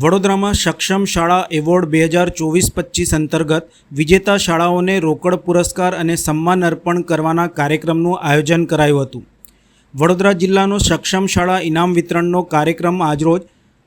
વડોદરામાં સક્ષમ શાળા એવોર્ડ બે હજાર ચોવીસ પચીસ અંતર્ગત વિજેતા શાળાઓને રોકડ પુરસ્કાર અને સન્માન અર્પણ કરવાના કાર્યક્રમનું આયોજન કરાયું હતું. વડોદરા જિલ્લાનો સક્ષમ શાળા ઇનામ વિતરણનો કાર્યક્રમ આજરોજ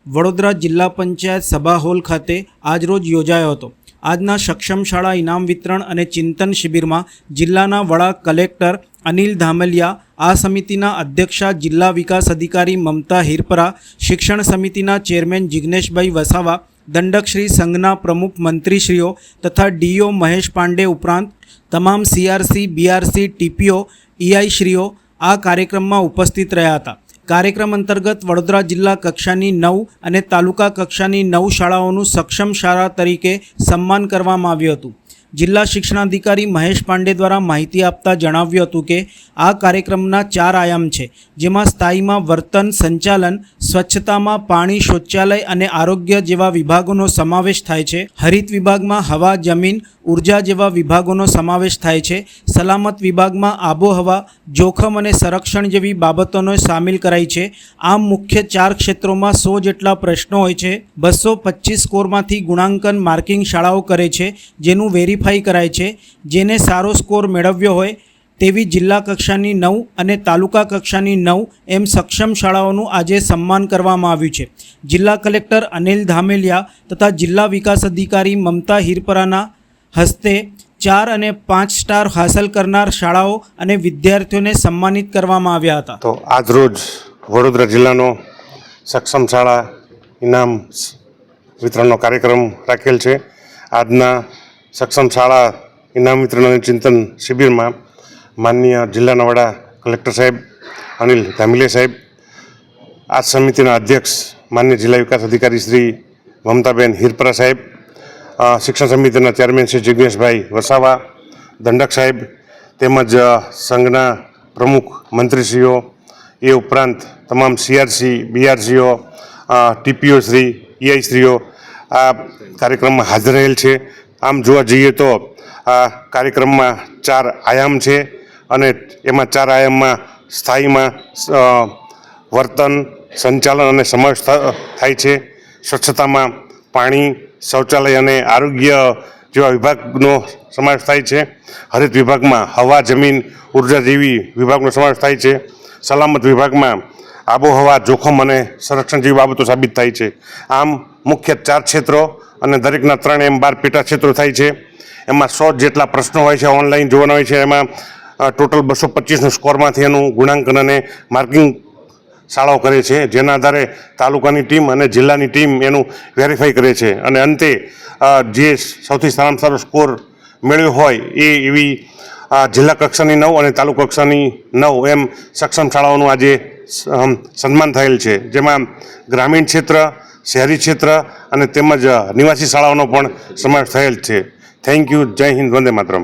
વડોદરા જિલ્લા પંચાયત સભા હોલ ખાતે આજરોજ યોજાયો હતો. આજના સક્ષમ શાળા ઇનામ વિતરણ અને ચિંતન શિબિરમાં જિલ્લાના વડા કલેક્ટર અનિલ ધામલિયા, આ સમિતિના અધ્યક્ષા જિલ્લા વિકાસ અધિકારી મમતા હિરપરા, શિક્ષણ સમિતિના ચેરમેન જિજ્ઞેશભાઈ વસાવા, દંડકશ્રી સંઘના પ્રમુખ મંત્રીશ્રીઓ તથા ડીઓ મહેશ પાંડે ઉપરાંત તમામ સીઆરસી, બીઆરસી, ટીપીઓ ઈઆઈશ્રીઓ આ કાર્યક્રમમાં ઉપસ્થિત રહ્યા હતા. કાર્યક્રમ અંતર્ગત વડોદરા જિલ્લા કક્ષાની નવ અને તાલુકા કક્ષાની નવ શાળાઓનું સક્ષમ શાળા તરીકે સન્માન કરવામાં આવ્યું હતું. જિલ્લા શિક્ષણાધિકારી મહેશ પાંડે દ્વારા માહિતી આપતા જણાવ્યું હતું કે, આ કાર્યક્રમના ચાર આયામ છે, જેમાં સ્થાયીમાં વર્તન, સંચાલન, સ્વચ્છતામાં પાણી, શૌચાલય અને આરોગ્ય જેવા વિભાગોનો સમાવેશ થાય છે. હરિત વિભાગમાં હવા, જમીન ઊર્જા જેવા વિભાગોનો સમાવેશ થાય છે. સલામત વિભાગમાં આબોહવા, જોખમ અને સંરક્ષણ જેવી બાબતોનો સામેલ કરાઈ છે. આમ મુખ્ય ચાર ક્ષેત્રોમાં સો જેટલા પ્રશ્નો હોય છે. બસો પચીસ સ્કોરમાંથી ગુણાંકન માર્કિંગ શાળાઓ કરે છે, જેનું વેરીફાઈ કરાય છે. જેને સારો સ્કોર મેળવ્યો હોય તેવી જિલ્લા કક્ષાની નવ અને તાલુકા કક્ષાની નવ એમ સક્ષમ શાળાઓનું આજે સન્માન કરવામાં આવ્યું છે. જિલ્લા કલેક્ટર અનિલ ધામેલિયા તથા જિલ્લા વિકાસ અધિકારી મમતા હિરપરાના હસ્તે ચાર અને પાંચ સ્ટાર હાંસલ કરનાર શાળાઓ અને વિદ્યાર્થીઓને સન્માનિત કરવામાં આવ્યા હતા. તો આજરોજ વડોદરા જિલ્લાનો સક્ષમ શાળા ઇનામ વિતરણનો કાર્યક્રમ રાખેલ છે. આજના સક્ષમ શાળા ઇનામ વિતરણ ચિંતન શિબિરમાં માનનીય જિલ્લાના વડા કલેક્ટર સાહેબ, અનિલ ધામિલે સાહેબ આ સમિતિના અધ્યક્ષ માન્ય જિલ્લા વિકાસ અધિકારી શ્રી મમતાબેન હિરપરા સાહેબ શિક્ષણ સમિતિના ચેરમેન શ્રી જિજ્ઞેશભાઈ વસાવા, દંડક સાહેબ, તેમજ સંઘના પ્રમુખ મંત્રીશ્રીઓ, એ ઉપરાંત તમામ સીઆરસી, બીઆરસીઓ ટીપીઓ શ્રી ઈઆઈશ્રીઓ આ કાર્યક્રમમાં હાજર રહેલ છે. આમ જોવા જઈએ તો આ કાર્યક્રમમાં ચાર આયામ છે અને એમાં ચાર આયામમાં સ્થાયીમાં વર્તન, સંચાલન અને સમાવેશ થાય છે. સ્વચ્છતામાં પાણી શૌચાલય અને આરોગ્ય જેવા વિભાગનો સમાવેશ થાય છે. હરિત વિભાગમાં હવા, જમીન, ઊર્જા જેવી વિભાગનો સમાવેશ થાય છે. સલામત વિભાગમાં આબોહવા, જોખમ અને સંરક્ષણ જેવી બાબતો સાબિત થાય છે. આમ મુખ્ય ચાર ક્ષેત્રો અને દરેકના ત્રણ એમ બાર પેટા ક્ષેત્રો થાય છે. એમાં સો જેટલા પ્રશ્નો હોય છે, ઓનલાઈન જોવાના હોય છે. એમાં ટોટલ બસો પચીસનું સ્કોરમાંથી એનું ગુણાંકન અને માર્કિંગ શાળાઓ કરે છે, જેના આધારે તાલુકાની ટીમ અને જિલ્લાની ટીમ એનું વેરીફાઈ કરે છે. અને અંતે જે સૌથી સારામાં સારો સ્કોર મેળવ્યો હોય એ એવી જિલ્લા કક્ષાની નવ અને તાલુકા કક્ષાની નવ એમ સક્ષમ શાળાઓનું આજે સન્માન થયેલ છે. જેમાં ગ્રામીણ ક્ષેત્ર, શહેરી ક્ષેત્ર અને તેમજ નિવાસી શાળાઓનો પણ સમાવેશ થયેલ છે. થેન્ક યુ જય હિન્દ. વંદે માતરમ.